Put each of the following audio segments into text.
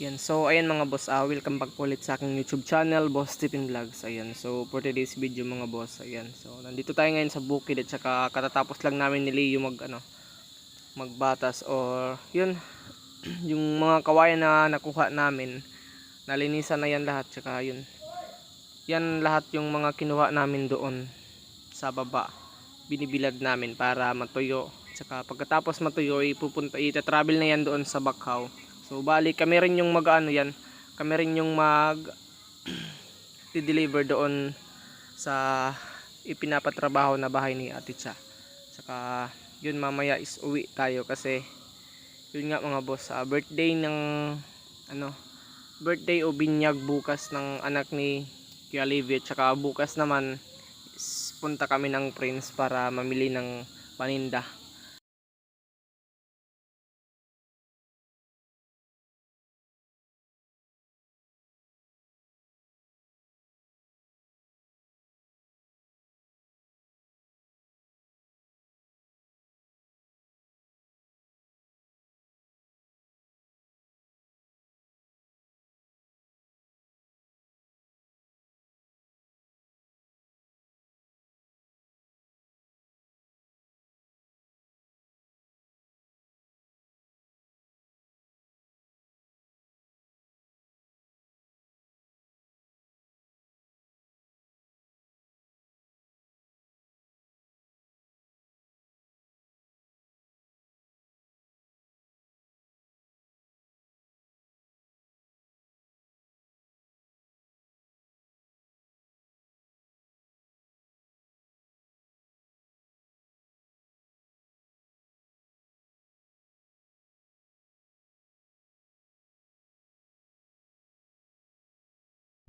Yan, so ayan mga boss, ah, welcome back ulit sa aking YouTube channel, Boss Stephen Vlogs. Ayan, so for today's video mga boss, ayan. So nandito tayo ngayon sa bukid at saka katatapos lang namin ni Leo mag ano, magbatas or yun, yung mga kawayan na nakuha namin, nalinisan na yan lahat saka yun. Yan lahat yung mga kinuha namin doon sa baba. Binibilad namin para matuyo. Saka pagkatapos matuyo, ipupunta, ita-travel na yan doon sa Bakhaw. So bali kami rin yung mag-ano yan, kami rin yung mag deliver doon sa ipinapatrabaho na bahay ni Ate Cha. Saka yun mamaya is uwi tayo kasi yun nga mga boss, ah, birthday ng ano, birthday o binyag bukas ng anak ni Kuya Livio. Tsaka bukas naman punta kami ng Prince para mamili ng paninda.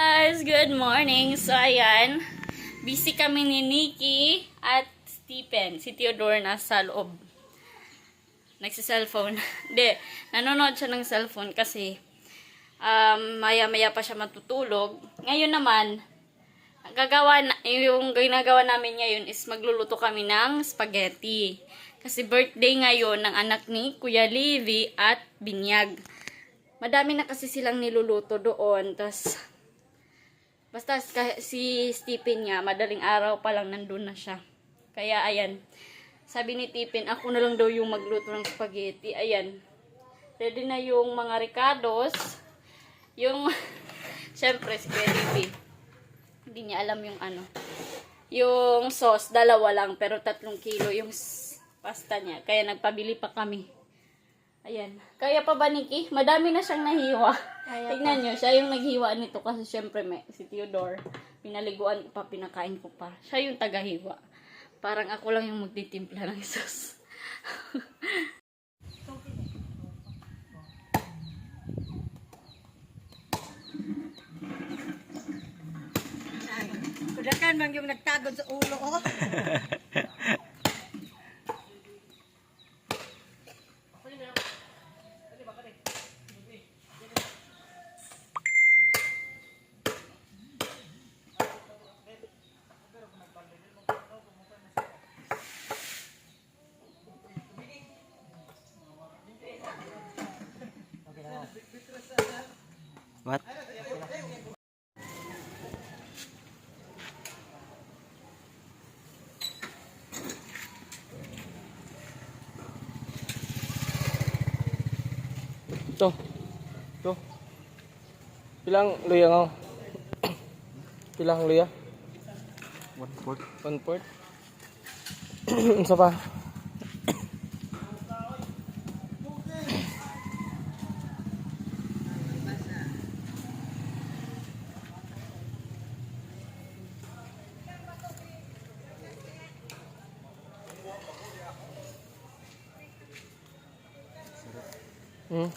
Guys! Good morning! So, ayan. Busy kami ni Nikki at Stephen. Si Theodore nasa loob. Nagsi-cellphone. Hindi. Nanonood siya ng cellphone kasi um, maya-maya pa siya matutulog. Ngayon naman, gagawa na, yung ginagawa namin ngayon is magluluto kami ng spaghetti. Kasi birthday ngayon ng anak ni Kuya Livy at Binyag. Madami na kasi silang niluluto doon. Tapos, Basta si Stephen nga, madaling araw pa lang nandun na siya. Kaya ayan, sabi ni Stephen, ako na lang daw yung magluto ng spaghetti. Ayan, ready na yung mga ricados. Yung, syempre si Libby. Hindi niya alam yung ano. Yung sauce, dalawa lang, pero tatlong kilo yung pasta niya. Kaya nagpabili pa kami. Ayan. Kaya pa ba, Nikki? Madami na siyang nahiwa. Tignan nyo, siya yung naghiwa nito kasi syempre may, si Theodore, pinaliguan ko pa, pinakain ko pa. Siya yung tagahiwa. Parang ako lang yung magtitimpla ng sauce. Kudakan man yung nagtagod sa ulo oh. What? Ito. Ito. Pilang luya nga? Pilang luya? One fourth. One fourth. Isa pa. Hmm.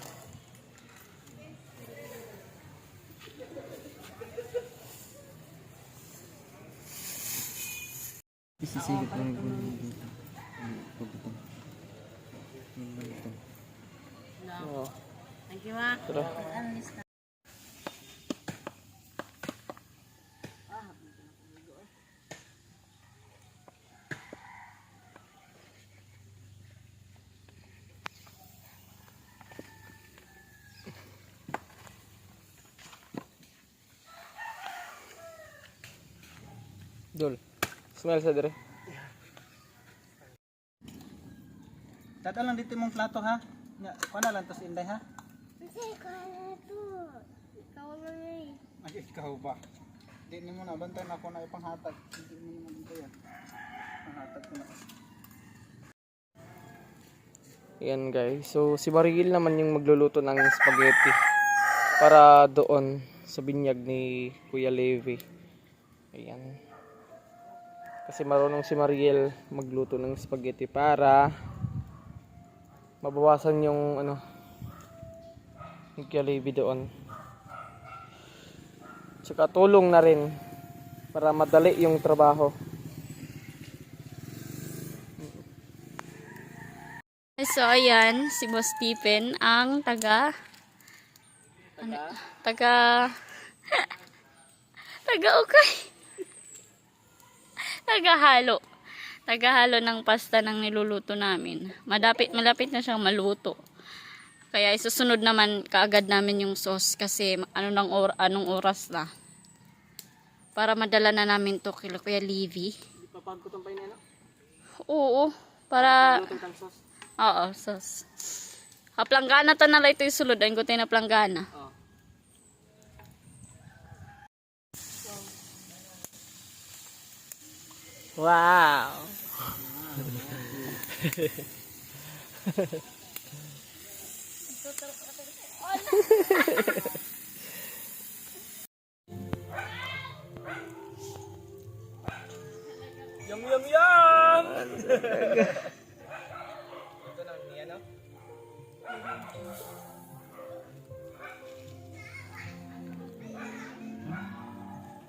Isisigit lang yung dito. Pagkutong. Oo. Thank you ma. Tara. Dol. Smell sa dire. Tata lang dito mong plato ha. Nya, kuha na lang to si Inday ha. Ay, ikaw ba? Hindi mo na, bantayan ako na ipanghatag. Hindi mo naman ito yan. Panghatag ko na. Ayan guys. So si Marigil naman yung magluluto ng spaghetti para doon sa binyag ni Kuya Levi. Ayan. Kasi marunong si Mariel magluto ng spaghetti para mabawasan yung ano Kuya Levi doon. Tsaka tulong na rin para madali yung trabaho. So, ayan, si Boss Stephen ang taga... Ano, taga... taga okay. Tagahalo. Tagahalo ng pasta ng niluluto namin. Madapit, malapit na siyang maluto. Kaya isusunod naman kaagad namin yung sauce kasi ano nang or, anong oras na. Para madala na namin to kay Kuya Livy. Papagkutang pa yun, ano? Oo, para sauce. Oo, sus. Kaplanggana to na lang ito yung sulod. Ang gutay na planggana. Oh. Wow. yum yum yum. Ito na ni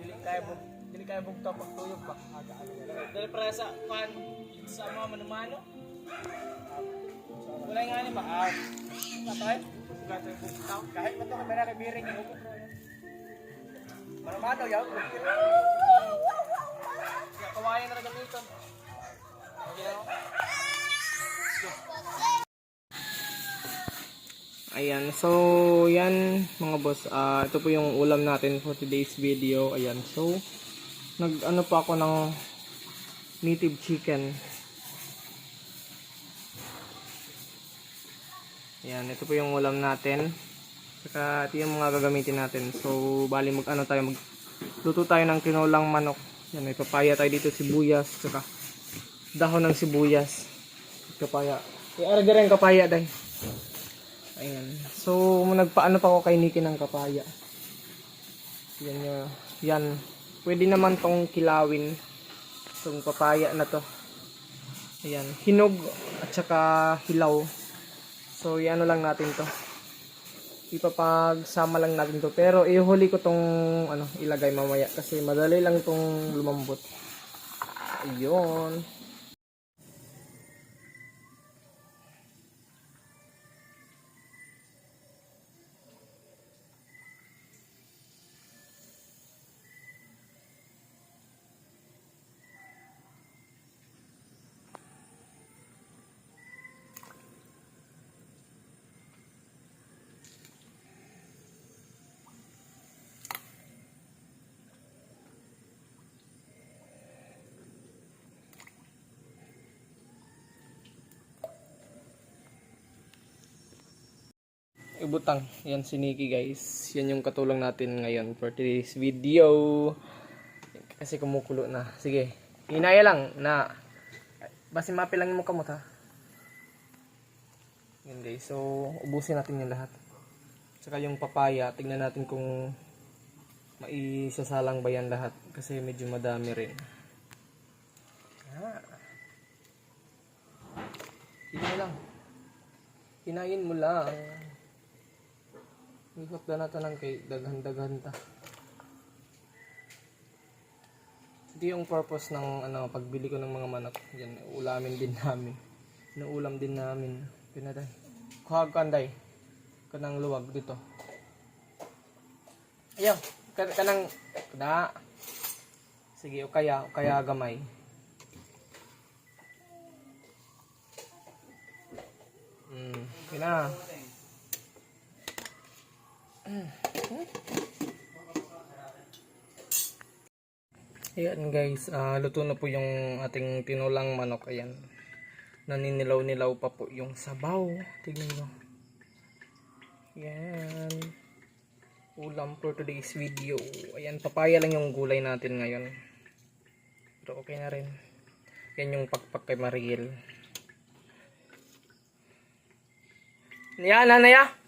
dili kaya bug dili kaya bugto pag tuyog ba dili para sa kan sa mga manumano. Wala nga ni ba ah patay gato yung bugto kahit man to kamera na biring yung bugto manumano yaw. Kawayan na gamiton okay no? Ayan, so yan mga boss, ah ito po yung ulam natin for today's video. Ayan, so nag ano pa ako ng native chicken. Ayan, ito po yung ulam natin. Saka ito yung mga gagamitin natin. So bali mag ano tayo mag luto tayo ng tinolang manok. Yan, may papaya tayo dito sibuyas, saka dahon ng sibuyas. Kapaya. I-arga rin kapaya dahil. Ayan. So, nagpaano pa ako kay Nikki ng kapaya. Yan yun. Yan. Pwede naman tong kilawin. Itong papaya na to. Ayan. Hinog at saka hilaw. So, yan lang natin to. Ipapagsama lang natin to. Pero, ihuli ko tong ano, ilagay mamaya. Kasi madali lang tong lumambot. Ayun. Ibutang. Yan si Nikki guys. Yan yung katulang natin ngayon for today's video. Kasi kumukulo na. Sige. Hinaya lang na basi mapi lang yung kamot ha. Yan guys. So, ubusin natin yung lahat. Saka yung papaya, tingnan natin kung maisasalang ba yan lahat. Kasi medyo madami rin. Ah. Na lang. Hinayin mo lang. Ikot na natin ng kay daghan-daghan ta. Ito yung purpose ng ano, pagbili ko ng mga manok. Yan, ulamin din namin. Inuulam din namin. Pinaday. Kuhag kanday. Kanang luwag dito. Ayaw. Kan kanang kada. Sige, o kaya, o kaya gamay. Hmm, kina. Ayan guys, ah, luto na po yung ating tinulang manok. Ayan. Naninilaw-nilaw pa po yung sabaw. Tignan nyo. Ayan. Ulam for today's video. Ayan, papaya lang yung gulay natin ngayon. Pero okay na rin. Yan yung pakpak kay Mariel. Yan, nanaya.